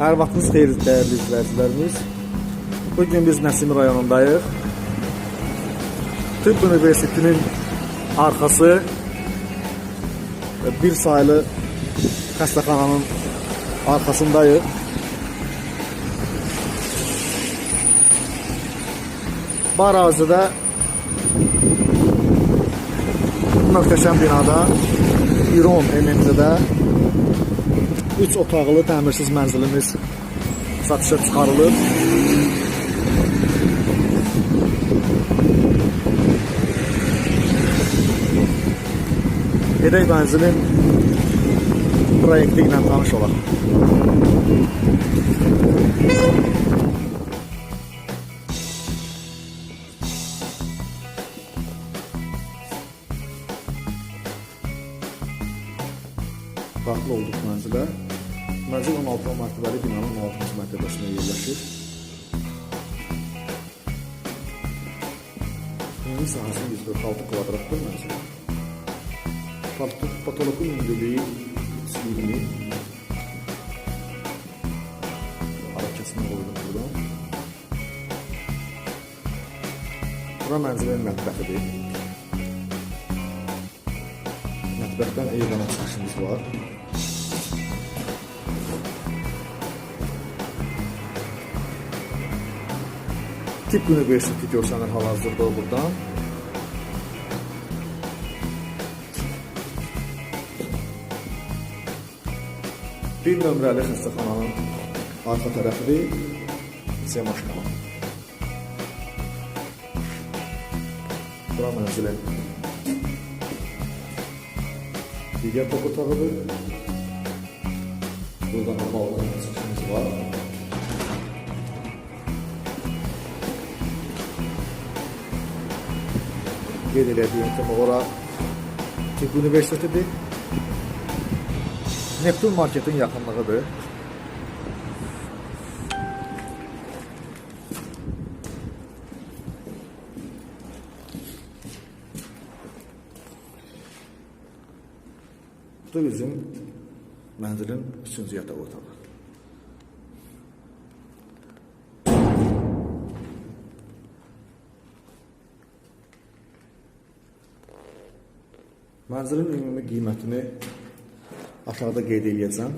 Hər vaxtınız xeyir dəyərli izləyicilərimiz. Bu gün biz Nəsim rayonundayıq. Tıbb Üniversitetinin arxası bir saylı xəstəxananın arxasındayıq. Bu ərazidə binada İron MMC-də 3 otaqlı təmirsiz mənzilimiz satışa çıxarılıb. Gedək mənzilin proyekti ilə tanış olaq. Daxil olduq mənzilə. Mənzil 16 mərtəbəli binanın 16-cı mərtəbəsində yerləşir. Ümumi sahəsi 146 kvadratdır mənzil. Pat- Patoloqun hündürlüyü 20. Ara kəsmə qoyulub buradan. Bura mənzilin mətbəxidir. Mətbəxdən eyvana çıxışımız var. Tip Üniversiteti görsənir hal-hazırda buradan. Bir nömrəli xəstəxananın arxa tərəfidir. Semaşkana. Bura mənzilin digər tok otağıdır. Burada olan çıxışımız var. Elədiyim kimi ora Tibb Üniversitetidir. Neptun marketin yaxınlığıdır. Bu bizim mənzilin üçüncü yataq otağı. Mənzilin ümumi qiymətini aşağıda qeyd edəcəm.